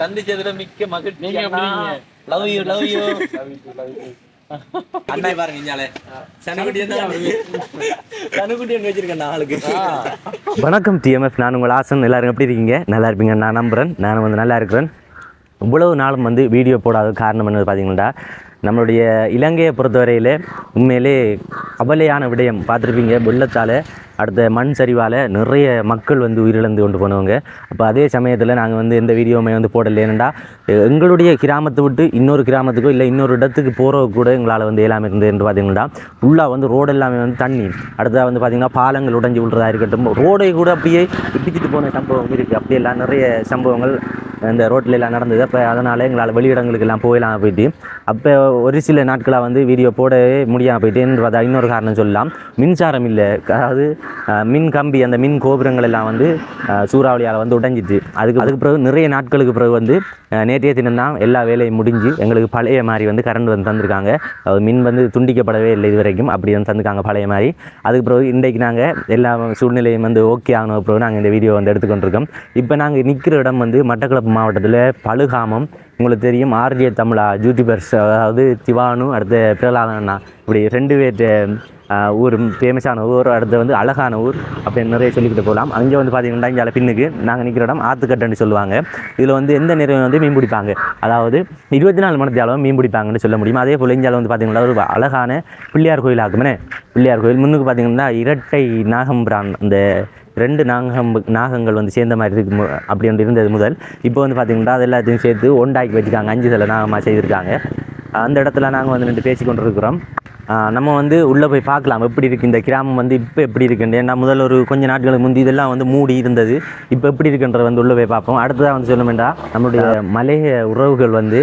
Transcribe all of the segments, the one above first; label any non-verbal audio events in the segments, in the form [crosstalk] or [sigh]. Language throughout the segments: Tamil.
சந்திச்சதுல மிக்க மகிழ்ச்சி. நீங்க எப்படி இருக்கீங்க? லவ் யூ லவ் யூ அண்ணா [laughs] பாருங்க இஞ்சாலே வச்சிருக்கேன் நாளுக்கு. வணக்கம் டிஎம்எஃப் நான் உங்கள் ஆசன். எல்லாரும் எப்படி இருக்கீங்க? நல்லா இருப்பீங்க நான் நம்புகிறேன் நான் வந்து நல்லா இருக்கிறேன். இவ்வளவு நாளும் வந்து வீடியோ போடாத காரணம் என்னது பார்த்தீங்கன்னா நம்மளுடைய இலங்கையை பொறுத்தவரையில் உண்மையிலே கவலையான விடயம் பார்த்துருப்பீங்க வெள்ளத்தால். அடுத்த மண் சரிவால் நிறைய மக்கள் வந்து உயிரிழந்து கொண்டு போனவங்க. அப்போ அதே சமயத்தில் நாங்கள் வந்து எந்த வீடியோவுமே வந்து போடல. ஏனெண்டா எங்களுடைய கிராமத்தை விட்டு இன்னொரு கிராமத்துக்கோ இல்லை இன்னொரு இடத்துக்கு போகிற கூட எங்களால் வந்து எல்லாமே இருந்தது என்று பார்த்தீங்கன்னா ஃபுல்லாக வந்து ரோடு எல்லாமே வந்து தண்ணி. அடுத்ததாக வந்து பார்த்திங்கன்னா பாலங்கள் உடைஞ்சு விழுறதா இருக்கட்டும். ரோடை கூட அப்படியே இடிச்சிட்டு போன சம்பவம் இருக்குது அப்படியெல்லாம் நிறைய சம்பவங்கள் இந்த ரோட்டில் எல்லாம் நடந்தது. அப்போ அதனால் எங்களால் வெளியிடங்களுக்கு எல்லாம் போயிடலாம் போயிட்டு அப்போ ஒரு சில நாட்களாக வந்து வீடியோ போடவே முடியாமல் போயிட்டு. என்று பார்த்தா இன்னொரு காரணம் சொல்லலாம். மின்சாரம் இல்லை. அதாவது மின் கம்பி அந்த மின் கோபுரங்கள் எல்லாம் வந்து சூறாவளியால் வந்து உடைஞ்சிச்சு. அதுக்கு அதுக்கு பிறகு நிறைய நாட்களுக்கு பிறகு வந்து நேற்றைய தினம் தான் எல்லா வேலையும் முடிஞ்சு எங்களுக்கு பழைய மாதிரி வந்து கரண்ட் வந்து தந்திருக்காங்க. அது மின் வந்து துண்டிக்கப்படவே இல்லை இது வரைக்கும் அப்படி வந்து தந்திருக்காங்க பழைய மாதிரி. அதுக்கு பிறகு இன்றைக்கு நாங்கள் எல்லா சூழ்நிலையும் வந்து ஓகே ஆன பிறகு நாங்கள் இந்த வீடியோ வந்து எடுத்துக்கொண்டிருக்கோம். இப்போ நாங்கள் நிற்கிற இடம் வந்து மட்டக்களப்பு மாவட்டத்தில் பழுகாமம் உங்களுக்கு தெரியும் ஆர்ஜே தமிழா யூடியூபர்ஸ் அதாவது திவானு அடுத்து பிரகலாதன் இப்படி ரெண்டு பேர் ஊர் ஃபேமஸான ஊர் அடுத்து வந்து அழகான ஊர் அப்படின்னு நிறைய சொல்லிக்கிட்டு போகலாம். அங்கே வந்து பார்த்தீங்கன்னா இங்கே பின்னுக்கு நாங்கள் நிற்கிற இடம் ஆத்துக்கட்டுன்னு சொல்லுவாங்க. இதில் வந்து எந்த நேரம் வந்து மீன் பிடிப்பாங்க? அதாவது இருபத்தி நாலு மணி தேவை மீன் பிடிப்பாங்கன்னு சொல்ல முடியும். அதே போல் இந்தியாவில் வந்து பார்த்தீங்கன்னா ஒரு அழகான பிள்ளையார் கோயில் ஆகுமே. பிள்ளையார் கோயில். முன்னுக்கு பார்த்தீங்கன்னா இரட்டை நாகம்பிரான் அந்த ரெண்டு நாகம் நாகங்கள் வந்து சேர்ந்த மாதிரி இருக்கு. அப்படி ஒன்று இருந்தது முதல். இப்போ வந்து பார்த்தீங்கன்னா அது எல்லாத்தையும் சேர்த்து ஒண்டாக்கி வச்சுருக்காங்க. அஞ்சு சில நாகமாக செய்திருக்காங்க. அந்த இடத்துல நாங்கள் வந்து நின்று பேசி கொண்டிருக்கிறோம். நம்ம வந்து உள்ளே போய் பார்க்கலாம். எப்படி இருக்குது இந்த கிராமம் வந்து இப்போ எப்படி இருக்குன்னு. ஏன்னா முதல் ஒரு கொஞ்சம் நாட்களுக்கு முந்தி இதெல்லாம் வந்து மூடி இருந்தது. இப்போ எப்படி இருக்குன்றது வந்து உள்ளே போய் பார்ப்போம். அடுத்ததாக வந்து சொல்ல வேண்டாம் நம்மளுடைய மலைய உறவுகள் வந்து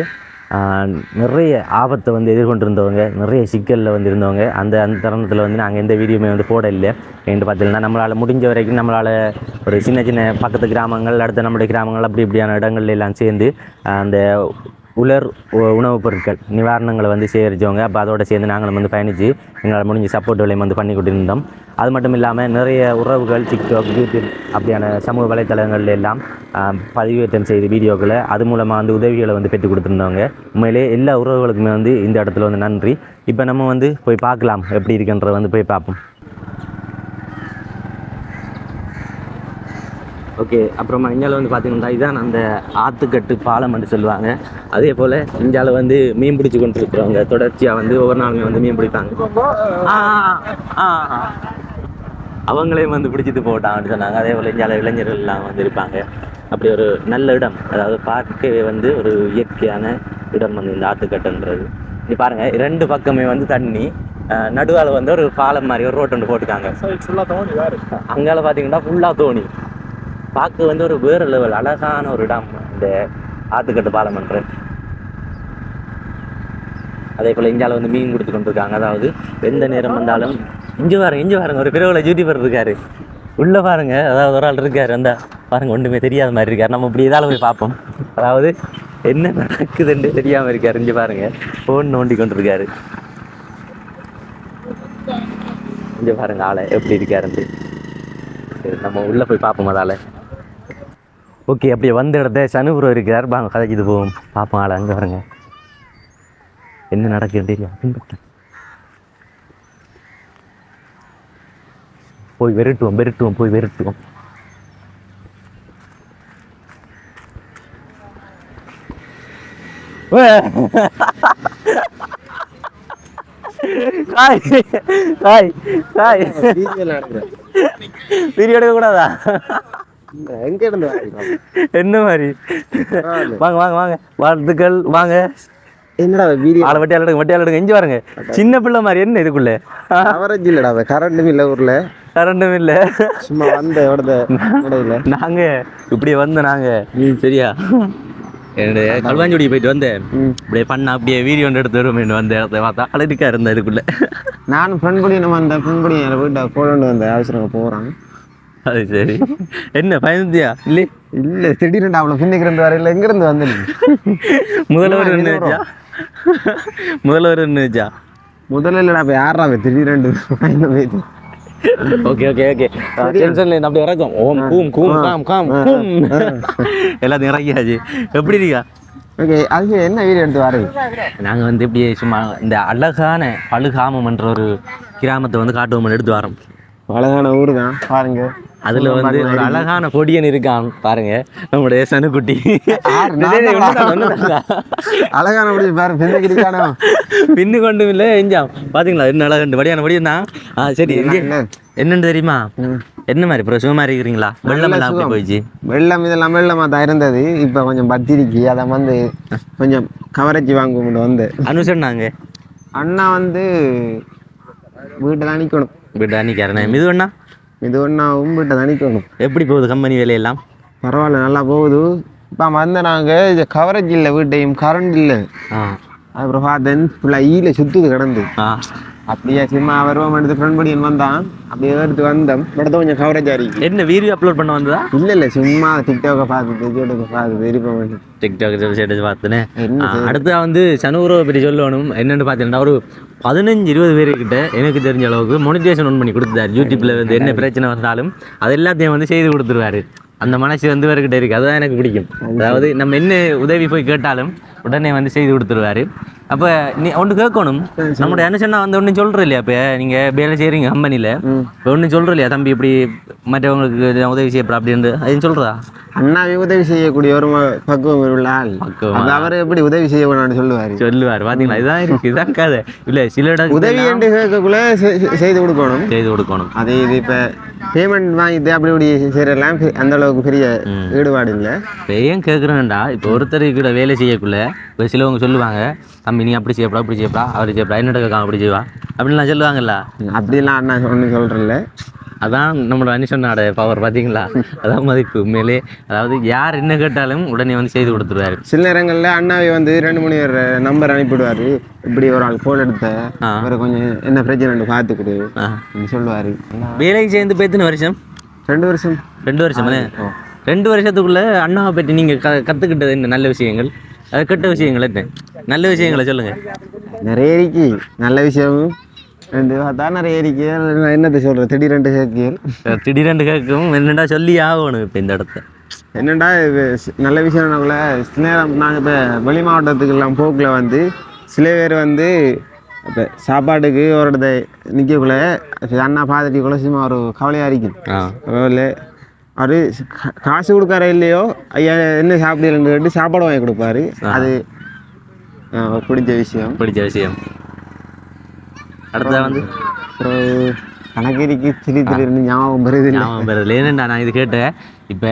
நிறைய ஆபத்தை வந்து எதிர்கொண்டிருந்தவங்க நிறைய சிக்கலில் வந்து இருந்தவங்க அந்த அந்த தருணத்தில் வந்து நாங்கள் எந்த வீடியோமே வந்து போட இல்லை என்று பார்த்தீங்கன்னா நம்மளால் முடிஞ்ச வரைக்கும் நம்மளால் ஒரு சின்ன சின்ன பக்கத்து கிராமங்கள் அடுத்த நம்முடைய கிராமங்கள் அப்படி இப்படியான இடங்கள்ல எல்லாம் சேர்ந்து அந்த உலர் உ- உணவுப் பொருட்கள் நிவாரணங்களை வந்து சேகரித்தவங்க அப்போ அதோட சேர்ந்து நாங்களும் வந்து பயணித்து எங்களால் முடிஞ்ச சப்போர்ட் வேலையும் வந்து பண்ணி கொண்டிருந்தோம். அது மட்டும் இல்லாமல் நிறைய உறவுகள் டிக்டாக் யூடியூப் அப்படியான சமூக வலைத்தளங்கள்ல எல்லாம் பதிவேற்றம் செய்து வீடியோக்களை அது மூலமாக வந்து உதவிகளை வந்து பெற்று கொடுத்துருந்தவங்க. உண்மையிலே எல்லா உறவுகளுக்குமே வந்து இந்த இடத்துல வந்து நன்றி. இப்போ நம்ம வந்து போய் பார்க்கலாம் எப்படி இருக்குன்றத வந்து போய் பார்ப்போம். ஓகே அப்புறமா இந்தியாவில் வந்து பார்த்தீங்கன்னா இதுதான் அந்த ஆத்துக்கட்டு பாலம்னு சொல்லுவாங்க. அதே போல் இந்தியாவில் வந்து மீன் பிடிச்சி கொண்டு இருக்கிறவங்க தொடர்ச்சியாக வந்து ஒவ்வொரு நாளுமே வந்து மீன் பிடிப்பாங்க. அவங்களையும் வந்து பிடிச்சிட்டு போட்டாங்கன்னு சொன்னாங்க. அதே போல் இந்தியாவில் இளைஞர்கள் எல்லாம் வந்து இருப்பாங்க. அப்படி ஒரு நல்ல இடம். அதாவது பார்க்கவே வந்து ஒரு இயற்கையான இடம் வந்து இந்த ஆத்துக்கட்டுன்றது. நீ பாருங்க ரெண்டு பக்கமே வந்து தண்ணி. நடுவால் வந்து ஒரு பாலம் மாதிரி ஒரு ரோட்டு ஒன்று வேறு. அங்கால பார்த்தீங்கன்னா ஃபுல்லாக தோணி. பார்க்க வந்து ஒரு வேறு லெவல் அழகான ஒரு இடம் இந்த ஆத்துக்கட்டு பாலம் அதே போல் இந்தியாவில் வந்து மீன் கொடுத்து கொண்டிருக்காங்க. அதாவது எந்த நேரம் வந்தாலும் இங்கே பாருங்க இங்கே பாருங்க ஒரு பிறகுல யூடியூபர் இருக்காரு. உள்ளே பாருங்க அதாவது ஒரு ஆள் இருக்காரு. அந்த பாருங்க ஒன்றுமே தெரியாத மாதிரி இருக்காரு. நம்ம இப்படி இதால போய் பார்ப்போம். அதாவது என்ன நடக்குதுன்னு தெரியாமல் இருக்காரு. இங்கே பாருங்க ஃபோன் நோண்டி கொண்டிருக்காரு. இங்கே பாருங்க ஆளை எப்படி இருக்காருன்னு. சரி நம்ம உள்ளே போய் பார்ப்போம் அதால். ஓகே அப்படியே வந்த இடத்த சனுபுரம் இருக்கிறார் வாங்க கதைக்கு போவோம் பார்ப்போம் ஆளை அங்கே வரங்க என்ன நடக்குதுன்னு தெரியும் போய் விரட்டுவோம் விரட்டுவோம் போய் விரட்டுவோம். [laughs] காய் காய் காய். வீடியோ எடுக்க கூடாதா? என்ன மாதிரி. வாங்க. வாங்க வாங்க வாழ்த்துக்கள். வாங்க. என்னடா வீடியோ? ஆளை வெட்டியால் எடுங்க வெட்டியால் எடுங்க. இஞ்சி பாருங்க. சின்ன பிள்ளை மாதிரி என்ன இதுக்குள்ள? கவரேஜ் இல்லடா கரண்ட்டும் இல்ல ஊர்ல. கரண்டும் இல்ல. சும்மா வந்த இடையில நாங்க இப்படி வந்த நாங்க. சரியா? என்னுடைய கல்வாஞ்சுடி போயிட்டு வந்தேன். இப்படியே பண்ண அப்படியே வீடியோ ஒன்று எடுத்து வருவேன் வந்த இடத்த பார்த்தா அழகா இருந்த இதுக்குள்ள. நானும் ஃப்ரெண்ட் கூட நம்ம அந்த ஃப்ரெண்ட் கூட வீட்டை கொண்டு வந்த அவசரம் போறான் அது சரி. என்ன பயந்துட்டியா? இல்லை இல்ல திடீர்னு அவ்வளவு பின்னுக்கு இருந்து வரையில எங்க இருந்து வந்து? முதல்வர். வச்சா? முதல்வர் என்ன வச்சா? முதல்ல இல்லடா இப்ப யாரா அவன் திடீர்னு பயந்து போயிட்டு? Okay okay okay. டென்ஷன்ல அப்படி இறக்கும். ஓம் கூம் கூம் காம் காம் கூம். எல்லாத்தையும் இறக்கியாச்சு. எப்படி இருக்கா? ஓகே அதுக்கு என்ன வீடியோ எடுத்து வரது நாங்க வந்து இப்படி சும்மா இந்த அழகான பழுகாமம் என்ற ஒரு கிராமத்தை வந்து காட்டுவோம் எடுத்து வரோம். அழகான ஊர் தான் பாருங்க. அதுல வந்து ஒரு அழகான [laughs] கொடியன் இருக்கான் பாருங்க. நம்முடைய சனுக்குட்டி. [laughs] அழகான முடி பாரு பின்னு கொண்டும் இல்லை எஞ்சாம் பாத்தீங்களா? என்ன அழகண்டு வடியான வடியம் தான். சரி? என்னன்னு தெரியுமா? என்ன மாதிரி அப்புறம் சுகமா இருக்கிறீங்களா? வெள்ளம் எல்லாம் அப்படி போயிடுச்சு? வெள்ளம் இதெல்லாம் வெள்ளமாக தான் இருந்தது. இப்போ கொஞ்சம் பத்திரிக்கை அதை வந்து கொஞ்சம் கவரேஜ் வாங்க வந்து. அனுசரினாங்க அண்ணா வந்து வீட்டை நிற்கணும் விட்டு அன்னிக்காரனே இது வேணா இது ஒன்றாவும் வீட்டை தான் நிற்கணும் எப்படி போகுது கம்பெனி வேலையெல்லாம்? பரவாயில்ல நல்லா போகுது. இப்போ வந்து நாங்கள் இது கவரேஜ் இல்லை வீட்டையும் கரண்ட் இல்லை. ஆ. அப்புறம் பார்த்தேன் ஃபுல்லாக ஈல சுற்றுது கிடந்து. அப்படியே சும்மா வருவோம் எடுத்து ஃப்ரெண்ட் படியன் வந்தான். அப்படியே எடுத்து வந்தோம். படத்தை கொஞ்சம் கவரேஜ் ஆகிருக்கு என்ன வீடியோ அப்லோட் பண்ண வந்ததா? இல்லை இல்லை சும்மா டிக்டாக்கை பார்த்துட்டு யூடியூப்பை பார்த்துட்டு இருப்ப வேண்டியது டிக்டாக் ஸ்டேட்டஸ் பார்த்துனே. என்ன அடுத்து வந்து சனுகுரவை பற்றி சொல்லணும். என்னென்னு பார்த்தீங்கன்னா ஒரு பதினஞ்சு இருபது பேருக்கிட்ட எனக்கு தெரிஞ்ச அளவுக்கு மொனிட்டேஷன் ஒன் பண்ணி கொடுத்துட்டாரு. யூடியூப்ல வந்து என்ன பிரச்சனை வந்தாலும் அது எல்லாத்தையும் வந்து செய்து கொடுத்துருவாரு. அந்த மனசு வந்து இவர்கிட்ட இருக்கு. அதுதான் எனக்கு பிடிக்கும். அதாவது நம்ம என்ன உதவி போய் கேட்டாலும் உடனே வந்து செய்து கொடுத்துருவாரு. அப்போ நீ ஒன்று கேட்கணும். நம்முடைய அனுசன்னா வந்து ஒன்றும் சொல்கிற இல்லையா இப்போ? நீங்கள் வேலை செய்கிறீங்க கம்பெனியில் இப்போ ஒன்றும் சொல்கிற இல்லையா தம்பி இப்படி மற்றவங்களுக்கு உதவி செய்யப்படா அப்படின்னு. அதுன்னு சொல்கிறதா அண்ணாவை உதவி செய்யக்கூடிய ஒரு பக்குவம் உள்ள ஆள். அது அவர் எப்படி உதவி செய்ய வேணும்னு சொல்லுவாரு. சொல்லுவார். பார்த்தீங்களா இதுதான் இருக்கு. இதான் கதை. இல்லை சில இடம் உதவி என்று கேட்கக்குள்ள செய்து கொடுக்கணும். செய்து கொடுக்கணும். அதே இது இப்போ பேமெண்ட் வாங்கிட்டு அப்படி இப்படி செய்யறதெல்லாம் பெ- அந்த அளவுக்கு பெரிய ஈடுபாடு இல்லை. ஏன் கேட்குறேன்டா இப்போ ஒருத்தர் கூட வேலை செய்யக்குள்ள இப்போ சிலவங்க சொல்லுவாங்க தம்பி நீ அப்படி செய்யப்படா அப்படி செய்யப்படா அப்படி செய்யப்படா என்னடா கேட்காம அப்படி செய்வா. அப்படின்லாம் சொல்லுவாங்கல்ல? அப்படிலாம் அண்ணா ஒன்றும் சொல்கிறேன்ல அதான் நம்மளோட அனிஷனோட பவர் பார்த்தீங்களா அதான் மதிப்பு உண்மையிலே. அதாவது யார் என்ன கேட்டாலும் உடனே வந்து செய்து கொடுத்துருவாரு. சில நேரங்களில் அண்ணாவை வந்து ரெண்டு மணி வர நம்பர் அனுப்பிடுவார் இப்படி ஒரு ஆள் ஃபோன் எடுத்த. வேறு கொஞ்சம் என்ன பிரச்சனை பார்த்துக்கிடு சொல்லுவார். வேலைக்கு சேர்ந்து போய் எத்தனை வருஷம்? ரெண்டு வருஷம். ரெண்டு வருஷமானே ரெண்டு வருஷத்துக்குள்ள அண்ணாவை பற்றி நீங்கள் க கற்றுக்கிட்டது என்ன? நல்ல விஷயங்கள்? அது கெட்ட விஷயங்கள் என்ன? நல்ல விஷயங்களை சொல்லுங்கள் நிறைய நல்ல விஷயமும் நிறைய இருக்கு நான் என்னத்தை சொல்கிறது திடீரெண்டு சேர்க்கியல் திடீரென்று கேட்கவும் என்னடா சொல்லி ஆகணும் இப்போ இந்த இடத்த. என்னடா நல்ல விஷயம் என்னக்குள்ள சில நேரம் நாங்கள் இப்போ வெளி மாவட்டத்துக்கு எல்லாம் போக்கில் வந்து சில பேர் வந்து இப்போ சாப்பாட்டுக்கு ஒரு இடத்த நிற்கக்குள்ள அண்ணா பார்த்துட்டுக்குள்ள சும்மா ஒரு கவலையாக பரவாயில்ல. அவர் காசு கொடுக்கார இல்லையோ ஐயா என்ன சாப்பிடலன்னு கேட்டு சாப்பாடு வாங்கி கொடுப்பாரு. அது பிடிச்ச விஷயம். பிடிச்ச விஷயம். அடுத்தது வந்து அப்புறம் கணக்கு இருக்கு திடீர் திடீர்னு ஞாபகம் வருது ஞாபகம் வருது. ஏனண்டா நான் இது கேட்டேன். இப்போ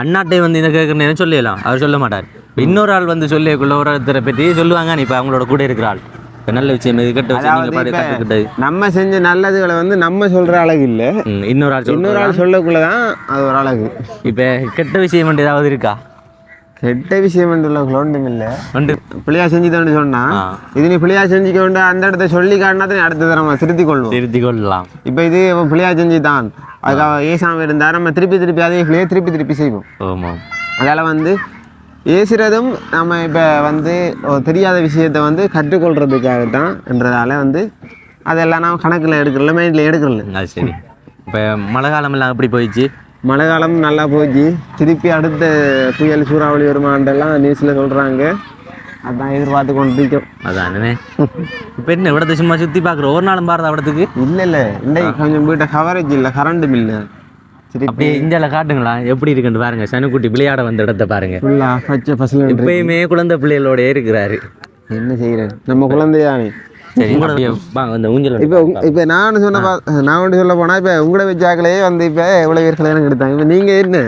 அண்ணாட்டை வந்து இதை கேட்குறேன்னு சொல்லலாம் அவர் சொல்ல மாட்டார். இன்னொரு ஆள் வந்து சொல்லியக்குள்ள ஒரு ஒருத்தரை பற்றி சொல்லுவாங்க. இப்போ அவங்களோட கூட இருக்கிற ஆள். இப்போ நல்ல விஷயம் இது கெட்ட கற்றுக்கிட்டது நம்ம செஞ்ச நல்லதுகளை வந்து நம்ம சொல்ற அழகு இல்லை. இன்னொரு ஆள் இன்னொரு ஆள் சொல்லக்குள்ள தான் அது ஒரு அழகு. இப்போ கெட்ட விஷயம் வந்து ஏதாவது இருக்கா? கெட்ட விஷயம் உள்ள ஒன்றும் இல்லை. பிள்ளையா செஞ்சுதான் சொன்னா. இது நீ பிள்ளையா செஞ்சுக்க வேண்டாம் அந்த இடத்த சொல்லி காட்டினா தான் அடுத்த தடவை நம்ம திருத்திக் கொள்வோம். திருத்தி கொள்ளலாம் இப்போ இது பிள்ளையா செஞ்சுதான். அதுக்காக ஏசாம இருந்தா நம்ம திருப்பி திருப்பி அதே பிள்ளையை திருப்பி திருப்பி செய்வோம். ஆமாம் அதால் வந்து ஏசுறதும் நம்ம இப்போ வந்து தெரியாத விஷயத்தை வந்து கற்றுக்கொள்றதுக்காக தான் என்றதால வந்து அதெல்லாம் நான் கணக்கில் எடுக்கிறல மைண்டில் எடுக்கிறல அது சரி. இப்போ மழை காலமெல்லாம் எப்படி போயிடுச்சு. மழை காலம் நல்லா போச்சு. திருப்பி அடுத்த புயல் சூறாவளி வருமானெல்லாம் நியூஸில் சொல்கிறாங்க அதான் எதிர்பார்த்து கொண்டிருக்கோம். அதானே இப்போ என்ன இவ்வளோ சும்மா சுற்றி பார்க்குற? ஒரு நாளும் பாருதா அவ்வளோத்துக்கு இல்லை இல்லை. இல்லை கொஞ்சம் வீட்டை கவரேஜ் இல்லை கரண்ட் இல்லை சரி அப்படியே இந்தியாவில் காட்டுங்களா? எப்படி இருக்குன்னு பாருங்க. சனுக்குட்டி விளையாட வந்த இடத்த பாருங்க. இப்பயுமே குழந்தை பிள்ளைகளோட இருக்கிறாரு. என்ன செய்கிறாரு நம்ம குழந்தையானே சரி ஊஞ்சல் இப்போ இப்போ நான் சொன்ன பா- நான் ஒன்று சொல்ல போனால் இப்போ உங்களை வச்சாக்களே வந்து இப்போ எவ்வளோ பேர் கல்யாணம் எடுத்தாங்க. இப்போ நீங்கள் என்ன?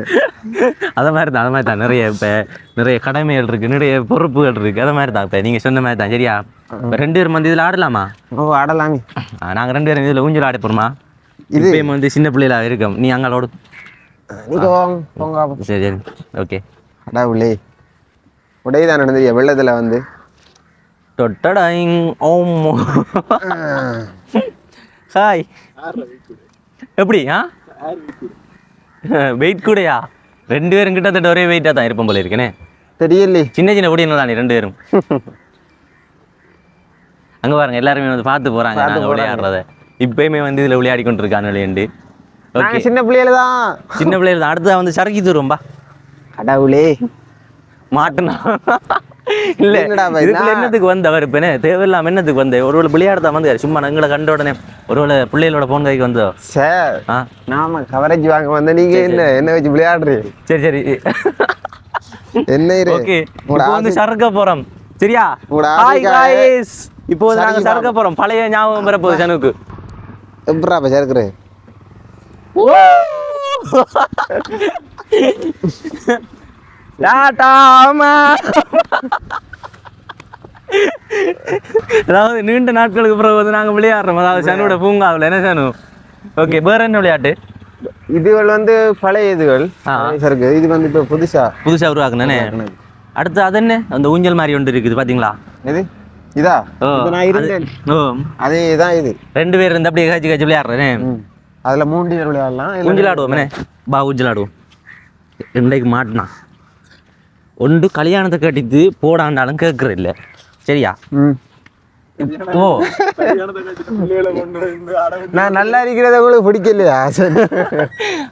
அதை மாதிரி தான் அது மாதிரி தான் நிறைய இப்போ நிறைய கடமைகள் இருக்கு நிறைய பொறுப்புகள் இருக்கு. அது மாதிரி தான் இப்போ நீங்கள் சொன்ன மாதிரி தான் சரியா? இப்போ ரெண்டு பேரும் வந்து இதில் ஆடலாமா? ஓ ஆடலாமே நாங்கள் ரெண்டு பேரும் இதில் ஊஞ்சல் ஆட போகிறோமா இப்பயும் வந்து சின்ன பிள்ளைகளா இருக்கோம். நீ அங்களோட. சரி சரி. ஓகே. அடாவுலே உடையதான் நடந்தது வெள்ளத்தில் வந்து. தொட்டடாயிங் ஓம் ஹாய். எப்படி ஆ? வெயிட் கூடயா? ரெண்டு பேரும் கிட்டத்தட்ட ஒரே வெயிட்டாக தான் இருப்போம் போல இருக்கேனே. தெரியலே சின்ன சின்ன பொடியன தானே ரெண்டு பேரும்? அங்கே பாருங்க எல்லாருமே வந்து பார்த்து போகிறாங்க நாங்கள் விளையாடுறத. இப்பயுமே வந்து இதில் விளையாடி கொண்டிருக்கான் விளையாண்டு நாங்க ஓகே. சின்ன பிள்ளையில தான். சின்ன பிள்ளைகள் தான். அடுத்தது வந்து சரக்கி தருவோம்பா கடவுளே. மாட்டுனா. இல்ல இதுக்குள்ள இதா? என்னத்துக்கு வந்தவர் இப்ப என்ன? தேவையில்லாம என்னத்துக்கு வந்த? ஒருவேளை விளையாடுதா வந்து சும்மா எங்களை கண்ட உடனே ஒருவேளை பிள்ளைகளோட போன் கைக்கு வந்தோ சார் நாம கவரேஜ் வாங்க வந்த நீங்க என்ன என்ன வச்சு விளையாடுறீங்க சரி சரி. என்ன ஓகே இப்போ வந்து சறுக்க போறோம். சரியா? ஹாய் காய்ஸ் இப்போ வந்து நாங்க சறுக்க போறோம். பழைய ஞாபகம் வர போகுது சனுக்கு. எப்படா இப்ப [laughs] [laughs] அதாவது நீண்ட நாட்களுக்கு பிறகு வந்து நாங்க விளையாடுறோம். அதாவது சனுவோட பூங்காவில். என்ன சனு ஓகே வேற என்ன விளையாட்டு? இதுகள் வந்து பழைய இதுகள். இருக்கு இது வந்து இப்ப புதுசா. புதுசா உருவாக்குனே அடுத்து அது என்ன? அந்த ஊஞ்சல் மாதிரி ஒன்று இருக்குது பாத்தீங்களா? இதா? இப்ப நான் இருந்தேன். அதே தான் இது. ரெண்டு பேர் இருந்து அப்படியே காய்ச்சி காய்ச்சி விளையாடுறேனே? அதுல மூன்று பேர் விளையாடலாம். இல்ல ஊஞ்சல் ஆடுவோமே பா ஊஞ்சல் ஆடுவோம். இன்றைக்கு மாட்டினான் ஒன்று கல்யாணத்தை கட்டிட்டு போடாண்டாலும் கேட்குற இல்லை சரியா. ஓ. நான் நல்லா இருக்கிறத உங்களுக்கு பிடிக்கலையா.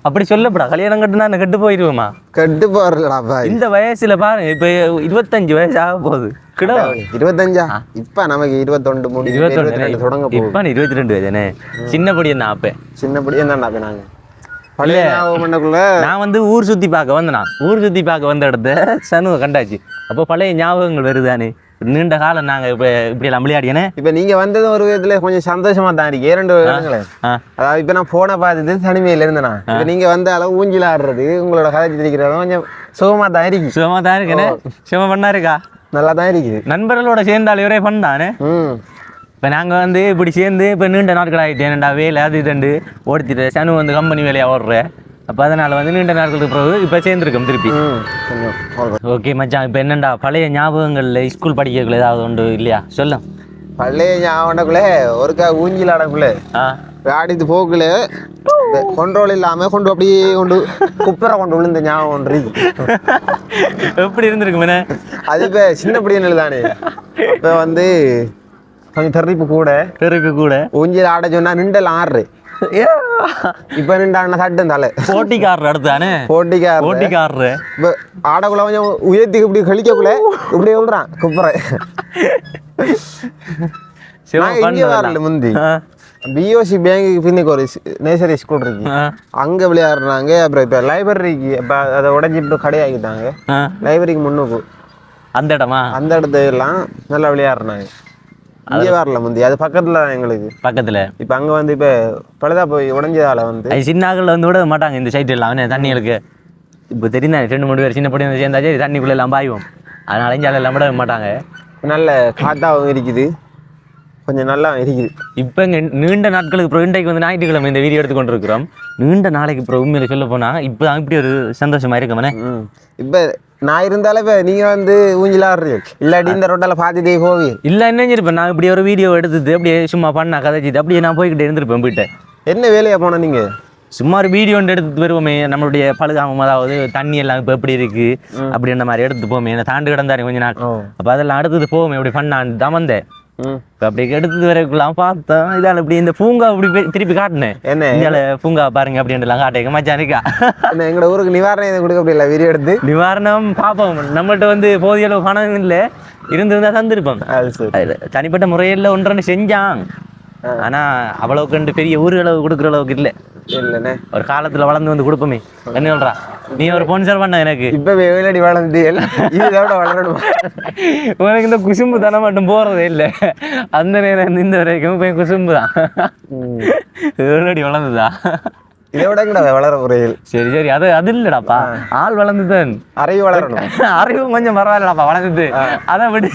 அப்படி சொல்லப்படா. கல்யாணம் கட்டுனா நான் கெட்டு போயிடுவோமா கட்டு போறலடாப்பா இந்த வயசுல பாருங்க இப்ப இருபத்தஞ்சு வயசு ஆக போகுது. கிடவா இருபத்தஞ்சா? இப்ப நமக்கு இருபத்தொண்டு முடிஞ்சு இருபத்தி ரெண்டு தொடங்க போகுது. இப்ப இருபத்தி ரெண்டு வயதானே சின்னப்படி என்ன அப்ப. சின்னப்படி என்னடா இப்ப நாங்க பழைய நான் வந்து ஊர் சுத்தி பார்க்க வந்தேனா. ஊர் சுத்தி பார்க்க வந்த இடத்த சனுவை கண்டாச்சு. அப்போ பழைய ஞாபகங்கள் வருதானே? நீண்ட காலம் நாங்க இப்ப இப்படி எல்லாம் விளையாடியானே. இப்ப நீங்க வந்தது ஒரு விதத்துல கொஞ்சம் சந்தோஷமா தான் இருக்கு இரண்டு ஆ. அதாவது இப்ப நான் போனை பார்த்துட்டு தனிமையில இருந்தேனா. இப்ப நீங்க வந்த அளவு ஊஞ்சல் ஆடுறது உங்களோட கதை தெரிக்கிறதும் கொஞ்சம் சுகமா தான் இருக்கு. சுகமா தான் இருக்கேனே சுகமா பண்ணா இருக்கா? நல்லா தான் இருக்குது நண்பர்களோட சேர்ந்தால் இவரே பண்ணானே ம். இப்போ நாங்கள் வந்து இப்படி சேர்ந்து இப்போ நீண்ட நாட்கள் ஆகிட்டு என்னடா வேலை அது இதுண்டு ஓடிச்சிட்டு சனு வந்து கம்பெனி வேலையாக ஓடுற. அப்போ அதனால் வந்து நீண்ட நாட்களுக்கு பிறகு இப்போ சேர்ந்துருக்கோம் திருப்பி. ஓகே மச்சான் இப்போ என்னண்டா பழைய ஞாபகங்களில் ஸ்கூல் படிக்கக்குள்ள ஏதாவது உண்டு இல்லையா? சொல்லும் பழைய ஞாபகக்குள்ள ஒருக்கா ஊஞ்சல் ஆடக்குள்ள ஆடித்து போக்குல கண்ட்ரோல் இல்லாம கொண்டு அப்படியே கொண்டு குப்பரை கொண்டு விழுந்த ஞாபகம் ஒன்று [laughs] எப்படி இருந்திருக்குமே அது இப்ப சின்ன பிடியல் தானே. அப்ப வந்து கொஞ்சம் தெரிப்பு கூட. பெருக்கு கூட. ஊஞ்சல் ஆட சொன்னா நிண்டல் ஆடுறு இப்ப நின்றான சட்டம் தலை. போட்டிக்காரர் அடுத்தானே? போட்டிக்கார போட்டிக்காரரு. இப்ப ஆடக்குள்ள கொஞ்சம் உயர்த்தி இப்படி கழிக்கக்குள்ள இப்படி சிவம் நான் இங்க வரல முந்தி. பிஓசி பேங்குக்கு பின்னுக்கு ஒரு நேசரி ஸ்கூல் இருக்கு. அங்க விளையாடுறாங்க. அப்புறம் இப்ப லைப்ரரிக்கு இப்ப அதை உடஞ்சி இப்ப கடையாக்கிட்டாங்க. லைப்ரரிக்கு முன்னுக்கு. அந்த இடமா? அந்த இடத்துல எல்லாம் நல்லா விளையாடுறாங்க. இங்கே வரல முந்தி. அது பக்கத்துல எங்களுக்கு. பக்கத்துல? இப்ப அங்க வந்து இப்ப பழுதா போய் உடஞ்சதால வந்து. அது சின்ன ஆகல வந்து விட மாட்டாங்க இந்த சைடு எல்லாம். அவனே தண்ணிகளுக்கு. இப்போ தெரியும் ரெண்டு மூணு பேர் சின்ன பொடி வந்து சேர்ந்தாச்சு தண்ணிக்குள்ள எல்லாம் பாய்வோம். அதனால இங்கே எல்லாம் விட மாட்டாங்க. நல்ல காத்தாவும் இருக்குது. கொஞ்சம் நல்லா இருக்குது. இப்போ இங்கே நீண்ட நாட்களுக்கு அப்புறம் இன்றைக்கு வந்து ஞாயிற்றுக்கிழமை இந்த வீடியோ எடுத்து கொண்டிருக்கிறோம் நீண்ட நாளைக்கு அப்புறம் உண்மையில சொல்ல போனா இப்போ இப்படி ஒரு சந்தோஷமா இருக்கமனே ம். இப்ப நான் இருந்தாலும் இப்ப நீங்க வந்து ஊஞ்சல் ஆடுறீங்க இல்லாட்டி இந்த ரொட்டால பார்த்துட்டே போவீங்க. இல்லை என்ன இருப்பேன் நான் இப்படி ஒரு வீடியோ எடுத்துட்டு அப்படியே சும்மா பண்ணா கதைச்சிட்டு அப்படியே நான் போய்கிட்டு இருந்திருப்பேன் போயிட்டு என்ன வேலையா போன நீங்க? சும்மா ஒரு வீடியோ ஒன்று எடுத்துட்டு வருவோமே நம்மளுடைய பழுகாமம் அதாவது தண்ணி எல்லாம் இப்போ எப்படி இருக்கு? அப்படின்ற மாதிரி எடுத்து போமே என்ன தாண்டு கிடந்தாரு கொஞ்ச நாள். அப்போ அதெல்லாம் அடுத்தது போவோமே இப்படி பண்ணான்னு தான் வந்தேன். இப்போ அப்படி எடுத்து வரைக்குலாம் பார்த்தேன் இதால் இப்படி இந்த பூங்கா இப்படி திருப்பி காட்டினேன் என்ன? இந்தியால பூங்கா பாருங்க அப்படின்ட்டுலாம் காட்டேங்க மச்சான் இருக்கா? என்ன எங்களோட ஊருக்கு நிவாரணம் எதுவும் கொடுக்க முடியல வீடியோ எடுத்து? நிவாரணம் பார்ப்போம் நம்மள்ட்ட வந்து போதிய அளவு பணம் இல்லை. இருந்திருந்தா தந்திருப்போம். தனிப்பட்ட முறையில் ஒன்றரை செஞ்சான். ஆனா அவ்வளவுக்கு ரெண்டு பெரிய ஊர் அளவு கொடுக்குற அளவுக்கு இல்லை. இல்லைண்ணே. ஒரு காலத்துல வளர்ந்து வந்து கொடுப்போமே. என்ன சொல்றா? நீ ஒரு பொன்சர் பண்ண எனக்கு. இப்ப வேலடி வளர்ந்து இதோட வளரணும்? உனக்கு இந்த குசும்பு தானே மட்டும் போறதே இல்லை. அந்த நேரம் இந்த வரைக்கும் போய் குசும்பு தான் ஏழடி வளர்ந்துதா? இதோட கூட வளர முறையில். சரி சரி. அது அது இல்லடாப்பா. ஆள் வளர்ந்துதான். அறிவு வளரணும். அறிவும் கொஞ்சம் பரவாயில்லடாப்பா வளர்ந்துட்டு அதை விடு.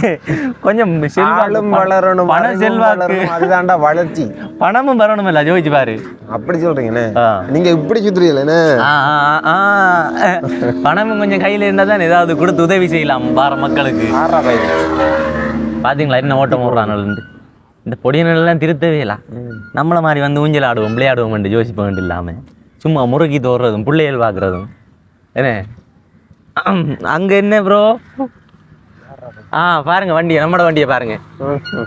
கொஞ்சம் செல்வாக்கு ஆளும் வளரணும் பண செல்வாக்கு. அதுதான்டா வளர்ச்சி. பணமும் வரணும் இல்ல ஜோதிச்சு பாரு. அப்படி சொல்றீங்கண்ணே. நீங்க இப்படி சுத்துறீங்களே. பணமும் கொஞ்சம் கையில இருந்தா தான் ஏதாவது கொடுத்து உதவி செய்யலாம் பார மக்களுக்கு. பாத்தீங்களா என்ன ஓட்டம் ஓடுறான்னு இந்த பொடியினெல்லாம் திருத்தவே இல்லை. நம்மள மாதிரி வந்து ஊஞ்சல் ஆடுவோம் விளையாடுவோம் யோசிப்ப வேண்டிய இல்லாம. சும்மா முறுக்கி தோடுறதும் பிள்ளைகள் பார்க்குறதும் என்ன? அங்க என்ன ப்ரோ ஆ பாருங்க வண்டியை நம்மட வண்டியை பாருங்க.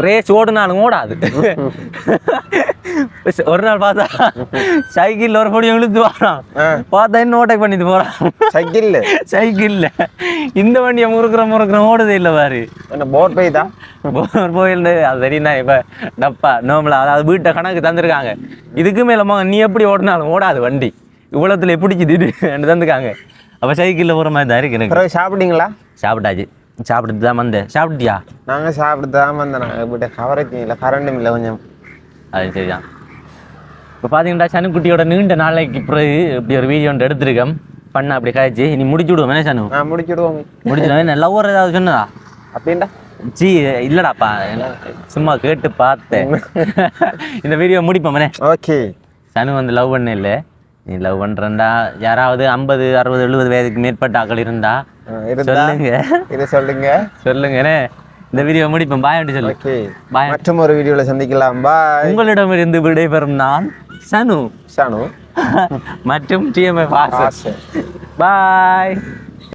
ரேஸ் ஓடுனாலும் ஓடாது. [laughs] ஒரு நாள் பார்த்தா சைக்கிள் ஒரு பொடி இழுத்து வரான். பார்த்தா இன்னும் ஓட்டை பண்ணிட்டு போறான். சைக்கிள் சைக்கிள்ல. இந்த வண்டியை முறுக்குற முறுக்குற ஓடுதே இல்லை பாரு. போட் பெய்தா? ஒரு போயிருந்து அது தெரியும்னா இப்போ டப்பா நோம்பலா அதாவது வீட்டை கணக்கு தந்திருக்காங்க. இதுக்கு மேல மகன் நீ எப்படி ஓடினாலும் ஓடாது வண்டி. இவ்வளோத்துல பிடிச்சி திடு தந்துருக்காங்க. அப்போ சைக்கிளில் போகிற மாதிரி தான் இருக்கு எனக்கு. சாப்பிட்டீங்களா? சாப்பிட்டாச்சு. சாப்பிட்டுட்டு தான் வந்தேன். சாப்பிட்டியா? நாங்கள் சாப்பிட்டு தான் வந்தோம் நாங்கள் கவரேஜ் இல்லை கரண்டும் இல்லை கொஞ்சம் அது சரிதான். இப்போ பார்த்தீங்கன்னா சனுக்குட்டியோட நீண்ட நாளைக்கு பிறகு இப்படி ஒரு வீடியோ ஒன்று எடுத்திருக்கேன். பண்ண அப்படி காய்ச்சி. நீ முடிச்சு விடுவோம். என்ன சனு? நான் முடிச்சுடுவோம் முடிச்சிடுவேன் என்ன லவ்வர் ஏதாவது சொன்னதா? அப்படின்டா சி இல்லடாப்பா. சும்மா கேட்டு பார்த்தேன். [laughs] இந்த வீடியோ முடிப்போமே. ஓகே. சனு வந்து லவ் பண்ண இல்லை. நீ லவ் பண்றேன்டா. யாராவது ஐம்பது அறுபது எழுபது வயதுக்கு மேற்பட்ட ஆக்கள் இருந்தா இருந்தா சொல்லுங்க. இதை சொல்லுங்க. சொல்லுங்கண்ணே இந்த வீடியோ முடிப்போம். பாய் அப்படி சொல்லு. பாய் மற்றும் ஒரு வீடியோவில் சந்திக்கலாம். பாய் உங்களிடமிருந்து விடைபெறும் நான் சனு. ஷானு [laughs] மற்றும் டிஎம்எஃப் பாய்